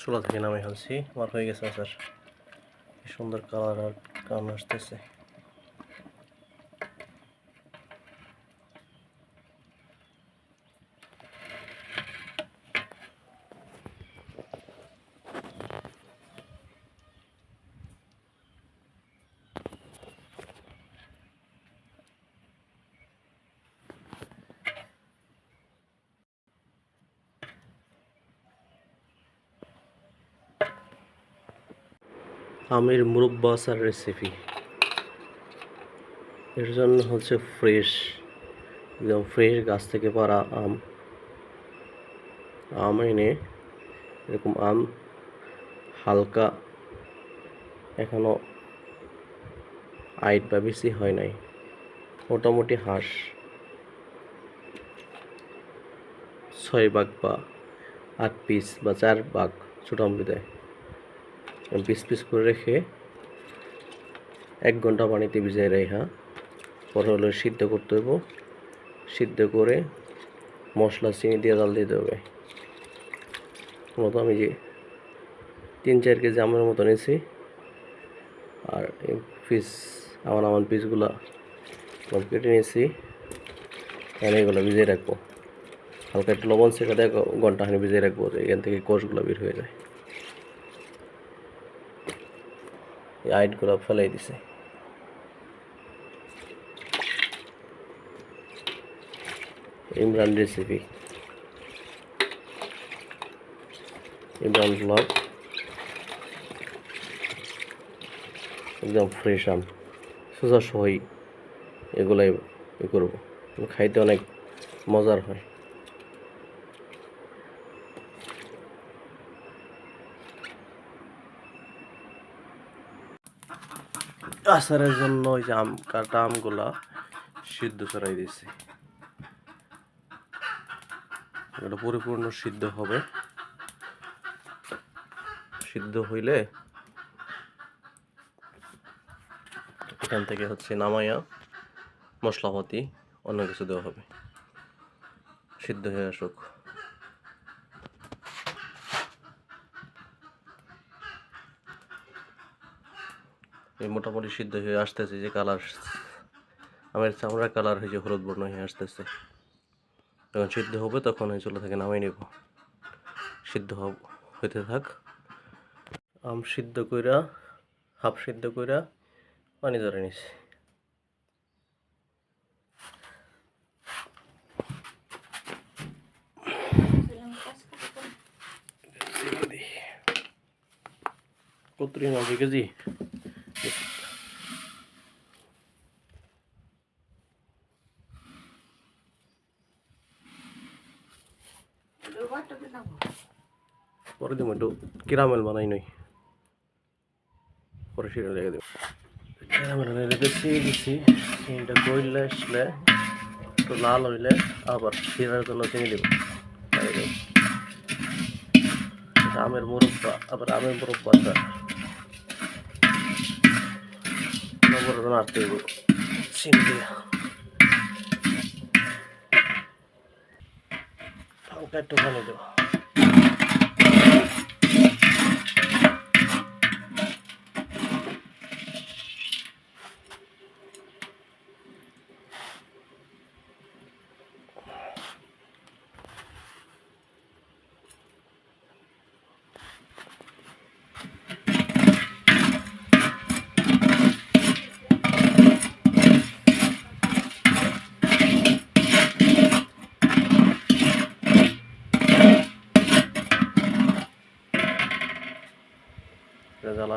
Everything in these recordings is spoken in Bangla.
চুলা থেকে নামে ফেলছি। আমার হয়ে গেছে আচার সুন্দর কালার আর কান আসতেছে। আমের মুরব্বা আচার রেসিপি এর জন্য হচ্ছে ফ্রেশ একদম ফ্রেশ গাছ থেকে পাড়া আম। আম এনে এরকম আম হালকা এখনও আইট বা বেশি হয় নাই, মোটামুটি হাঁস। ছয় বাঘ বা আট পিস বা চার ভাগ ছোটো আম দেয় পিস পিস করে রেখে এক ঘণ্টা পানিতে ভিজাই রেখা পরে হলো সিদ্ধ করতে হইব। সিদ্ধ করে মশলা, চিনি দিয়ে জাল দিতে হবে। মতো আমি যে তিন চার কেজি আমের মতো নিয়েছি। আর পিস, আমার আমার পিসগুলা কেটে নিয়েছি। এখানে এগুলো ভিজিয়ে রাখব। হালকা একটু লবণ শেখাতে ঘণ্টা খানি ভিজিয়ে রাখব এখান থেকে কোষগুলো বের হয়ে যায়। এই আইটগুলো ফেলাই দিছে। ইমরান রেসিপি ইমরান ব্লগ একদম ফ্রেশ আম। সোজা সহই এগুলাই করব। খাইতে অনেক মজার হয়। আচারের জন্য ওই যে আম কাটা আমগুলা সিদ্ধ করাই দিয়েছি। এটা পরিপূর্ণ সিদ্ধ হবে। সিদ্ধ হইলে এখান থেকে হচ্ছে নামাইয়া মশলাপাতি অন্য কিছু দেওয়া হবে। সিদ্ধ হয়ে আসুক। মোটামুটি সিদ্ধ হয়ে আসতেছে যে কালার আমের চামড়ার কালার হয়েছে হলুদ বর্ণ হয়ে আসতেছে। যখন সিদ্ধ হবে তখন ওই চুলা থেকে নামাই নেব। সিদ্ধ হইতে থাক। আম সিদ্ধ কইরা, হাফ সিদ্ধ কইরা পানি ধরে নিছি। কত নব্বই কেজি? পরে দিব একটু কিরামেল বানাই নই। পরে সেটা লেগে দেব কিরামেল লেগে দিচ্ছি চিনিটা গইলে আসলে একটু লাল হইলে আবার শিরার জন্য চিনি দেব। আমের মুরব্বা আবার আমের মুরব্বাটা নম্বর নাড়তে চিনি দিয়ে। হালকা একটু পানি দেবো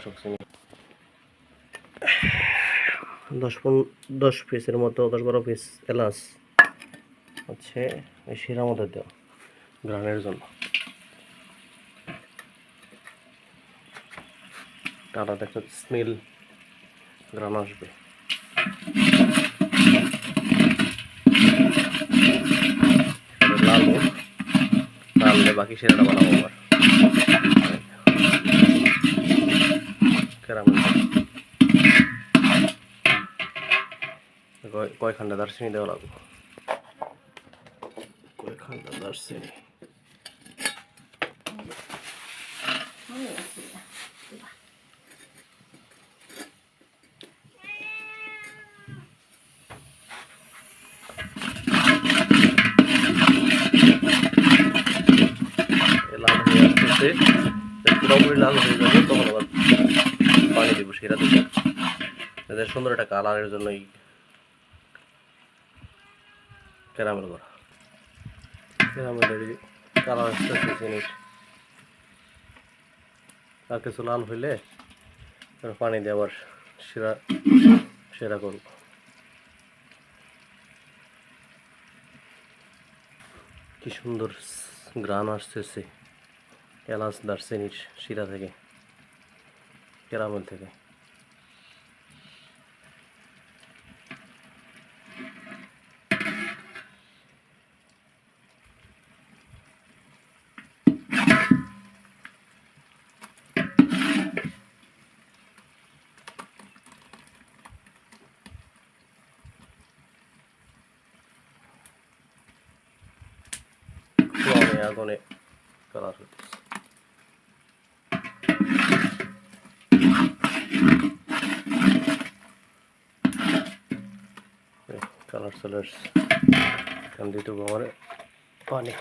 জ্বালা শুকছে দশ দশ পিসের মতো, দশ বারো পিস এলাচ হচ্ছে ওই শিরা মতো দেওয়া, গ্রানের জন্য। তারা একটা স্মেল, গ্রান আসবে। লাল লাল বাকি শিরাটা বানাবো আবার। কয়খানটা দারচিনি দেওয়া লাগবে? কয়খানটা দারচিনি পুরোপুরি লাল হয়ে যাবে তখন আবার পানি দেবো সেটা দেবো এদের সুন্দর একটা কালারের জন্য এই ক্যারামেল করা ক্যারামেলের কালার আসতেছে জিনিস। আর কিছু লাল হইলে পানি দিয়ে আবার সেরা সেরা করব। কি সুন্দর গ্রান আসতেছে। এলাচ, দারচিনির শিরা থেকে ক্যারামেল থেকে আমি আগুনে কালার হতেছে কালার চলে আসছে এখন দিতে আমার পানি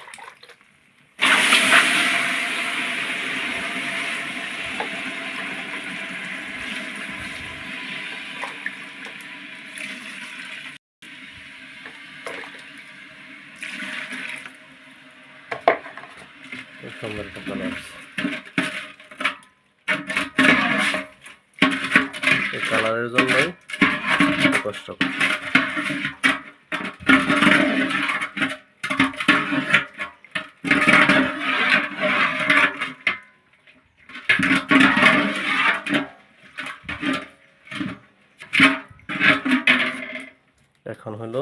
খুব সুন্দর একটা এই কালারের জন্যই কষ্ট এখন হলো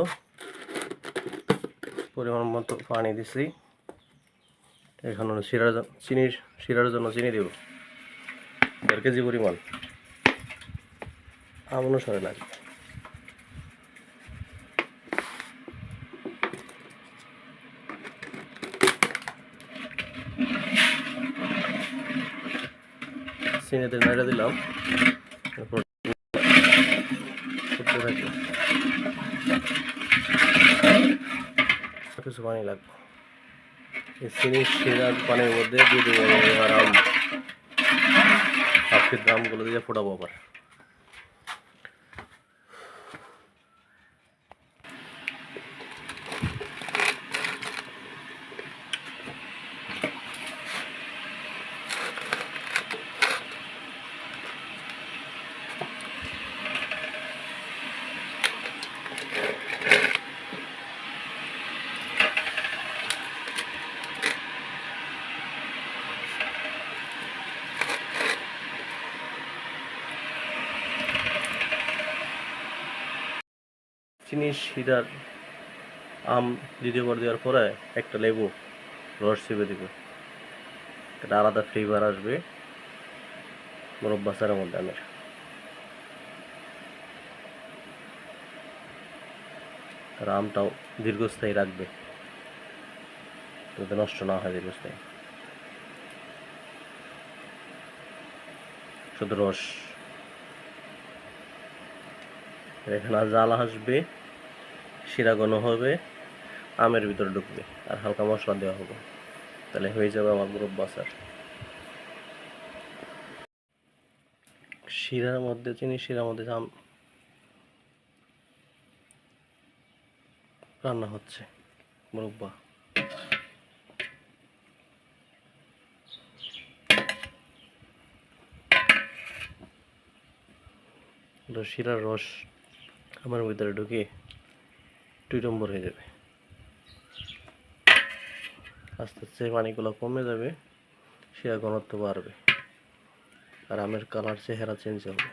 পরিমাণ মতো পানি দিছি এখন শিরার চিনির শিরার জন্য চিনি দেব। দেড় কেজি পরিমাণ। আম অনুসারে লাগবে। চিনিতে নেড়ে দিলাম। তারপর কিছু পানি লাগবে। এই চিনি শিরার পানির মধ্যে আম হাফ দিয়ে ফোটাবো আবার। চিনি শিরার আম দ্বিতীয়বার দেওয়ার পরে একটা লেবু, রস চেপে দিবে। একটা আলাদা ফ্লেভার আসবে মুরব্বাসারের মধ্যে আমের আর আমটাও দীর্ঘস্থায়ী রাখবে, যাতে নষ্ট না হয় দীর্ঘস্থায়ী। শুধু রস। এখানে জাল আসবে। শিরা ঘন হবে, আমের ভিতরে ঢুকবে আর হালকা মশলা দেওয়া হবে। তাহলে হয়ে যাবে আমার মুরব্বা আচার শিরার মধ্যে চিনি, শিরার মধ্যে আম। রান্না হচ্ছে, মুরব্বা। শিরার রস আমার ভিতরে ঢুকে দুই নম্বর হয়ে যাবে। আস্তে আস্তে পানিগুলো কমে যাবে শিরা ঘনত্ব বাড়বে, আর আমের কালার চেহারা চেঞ্জ হবে।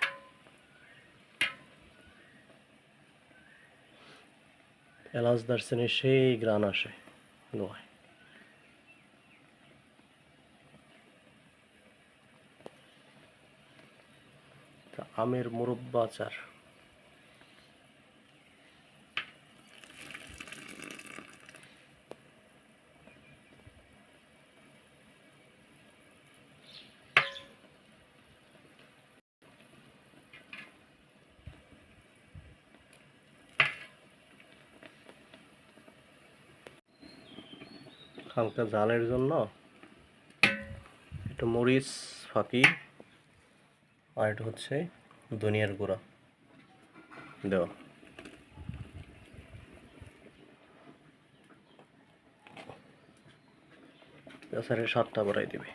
এলাচ দার্সেনে সেই গ্রান আসে গোয়ায়। আমের মুরব্বা আচার। হালকা জালের জন্য। একটু মরিচ, ফাঁকি, আর এটা হচ্ছে ধনিয়ার গুঁড়া দেওয়া। আচারের সাতটা বাড়াই দিবে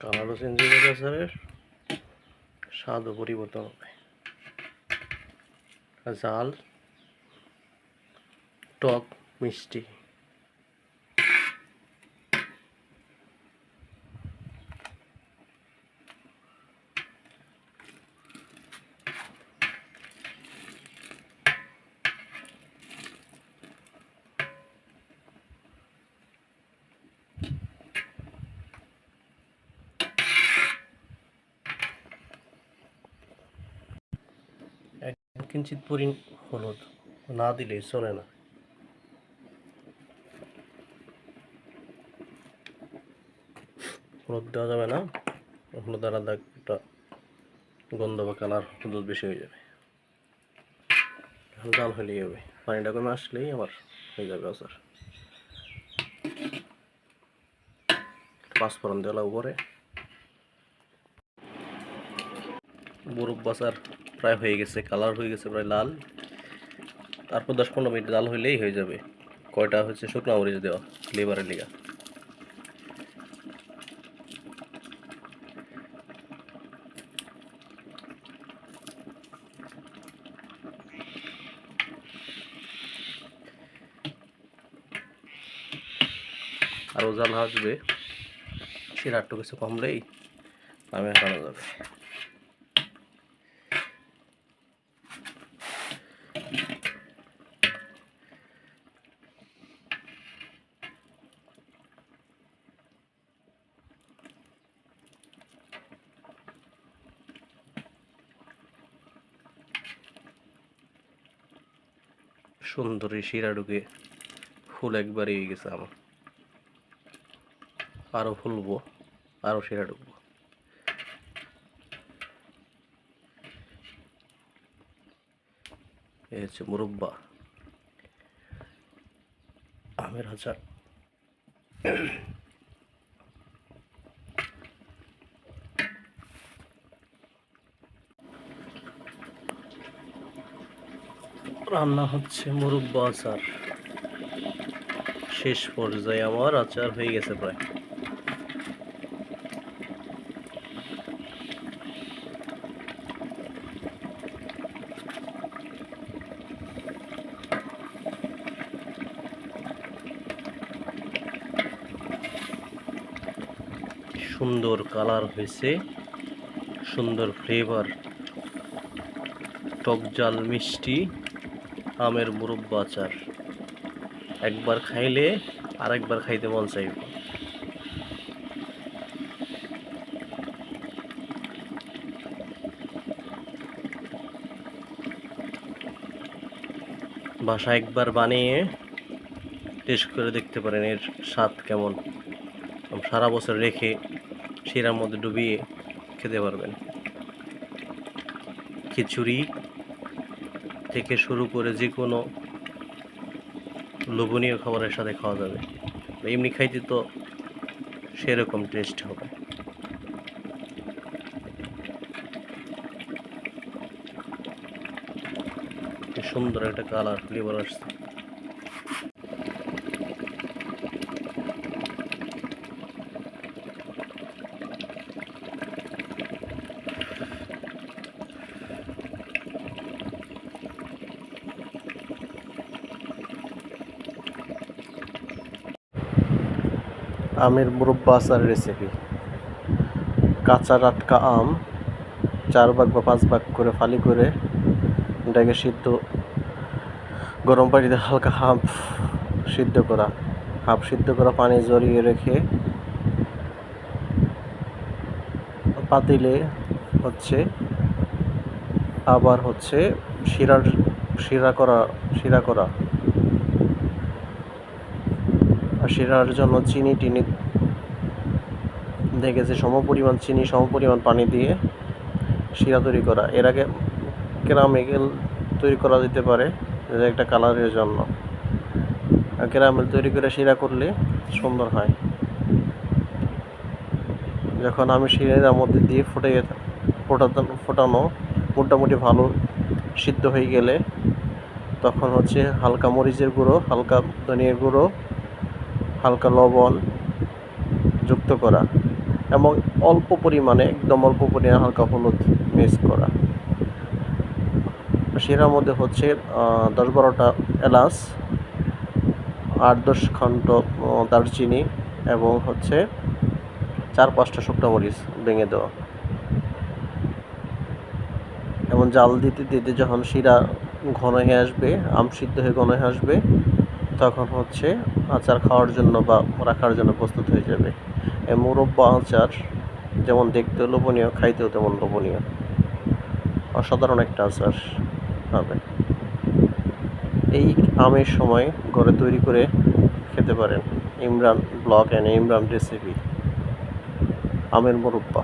কালারও চেঞ্জ হয়ে যাবে আচারের স্বাদও পরিবর্তন হবে। জাল টক মিষ্টি এক কিঞ্চিত পরি হলুদ। না দিলেই চলে না। হলুদ দেওয়া যাবে না। হলুদ আর আদা একটা গন্ধ বা কালার হলুদ বেশি হয়ে যাবে। জাল হলেই হবে। পানিটা কমে আসলেই আমার হয়ে যাবে আচার। পাঁচফোড়ন দেওয়া উপরে। বরফ বাসার প্রায় হয়ে গেছে, কালার হয়ে গেছে প্রায় লাল। তারপর দশ পনেরো মিনিট লাল হইলেই হয়ে যাবে। কয়টা হচ্ছে শুকনো মরিচ দেওয়া ফ্লেভারের লিগা। আরও জাল আসবে সেটা একটু কিছু কমলেই আমি হারানো যাবে। সুন্দরী শিরা ঢুকে ফুল একবারই হয়ে গেছে আমার। আরও ফুলবো আরও শিরা ঢুকবো। এ হচ্ছে মুরব্বা। আমের হাজার রান্না হচ্ছে মুরব্বা আচার। শেষ পর্যায়ে আমার আচার হয়ে গেছে প্রায়। সুন্দর কালার হয়েছে, সুন্দর ফ্লেভার টক জাল মিষ্টি। আমের মুরব্বা আচার। একবার খাইলে আর একবার খাইতে মন চাইব। বাসা একবার বানিয়ে টেস্ট করে দেখতে পারেন এর স্বাদ কেমন। সারা বছর রেখে শিরার মধ্যে ডুবিয়ে খেতে পারবেন। খিচুড়ি থেকে শুরু করে যে কোনো লোভনীয় খাবারের সাথে খাওয়া যাবে। এমনি খাইতে তো সেরকম টেস্ট হবে। সুন্দর একটা কালার ফ্লেভার আসছে। আমের মুরব্বা আচার রেসিপি কাঁচা টাটকা আম, চার ভাগ বা পাঁচ ভাগ করে ফালি করে এটাকে সিদ্ধ, গরম পানিতে হালকা হাফ সিদ্ধ করা। হাফ সিদ্ধ করা পানি জড়িয়ে রেখে পাতিলে হচ্ছে আবার হচ্ছে শিরার, শিরা করা শিরা করা আর শিরার জন্য চিনি টিনি দেখেছি সম পরিমাণ চিনি সম পরিমাণ পানি দিয়ে শিরা তৈরি করা। এর আগে ক্যারামেল তৈরি করা যেতে পারে একটা কালারের জন্য। ক্যারামেল তৈরি করে শিরা করলে সুন্দর হয়। যখন আমি শিরার মধ্যে দিয়ে ফুটে ফোটাতে ফোটানো, মোটামুটি ভালো সিদ্ধ হয়ে গেলে তখন হচ্ছে হালকা মরিচের গুঁড়ো, হালকা ধনিয়ার গুঁড়ো হালকা লবণ যুক্ত করা এবং অল্প পরিমাণে, একদম অল্প পরিমাণে হালকা হলুদ মিক্স করা। সেটার মধ্যে হচ্ছে দশ বারোটা এলাচ, আট দশ খণ্ড দারচিনি এবং হচ্ছে চার পাঁচটা শুকনো মরিচ ভেঙে দেওয়া। এবং জাল দিতে দিতে যখন শিরা ঘন হয়ে আসবে, আম সিদ্ধ হয়ে ঘন হয়ে আসবে তখন হচ্ছে আচার খাওয়ার জন্য বা রাখার জন্য প্রস্তুত হয়ে যাবে। এই মুরব্বা আচার যেমন দেখতেও লোভনীয়, খাইতেও তেমন লোভনীয়। অসাধারণ একটা আচার হবে। এই আমের সময় ঘরে তৈরি করে খেতে পারেন। Imran blog and Imran recipe. আমের মুরব্বা।